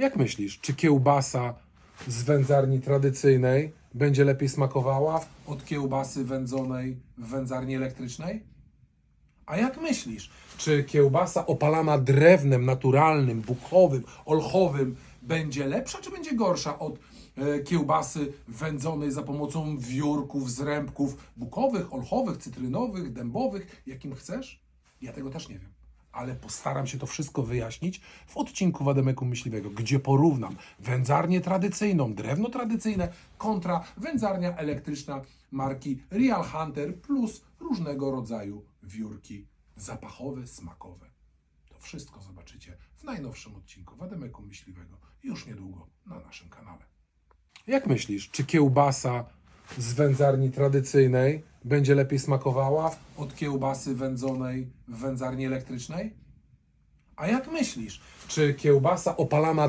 Jak myślisz, czy kiełbasa z wędzarni tradycyjnej będzie lepiej smakowała od kiełbasy wędzonej w wędzarni elektrycznej? A jak myślisz, czy kiełbasa opalana drewnem naturalnym, bukowym, olchowym będzie lepsza, czy będzie gorsza od e, kiełbasy wędzonej za pomocą wiórków, zrębków bukowych, olchowych, cytrynowych, dębowych, jakim chcesz? Ja tego też nie wiem. Ale postaram się to wszystko wyjaśnić w odcinku Wademeku Myśliwego, gdzie porównam wędzarnię tradycyjną, drewno tradycyjne kontra wędzarnia elektryczna marki Real Hunter plus różnego rodzaju wiórki zapachowe, smakowe. To wszystko zobaczycie w najnowszym odcinku Wademeku Myśliwego już niedługo na naszym kanale. Jak myślisz, czy kiełbasa z wędzarni tradycyjnej będzie lepiej smakowała od kiełbasy wędzonej w wędzarni elektrycznej? A jak myślisz, czy kiełbasa opalana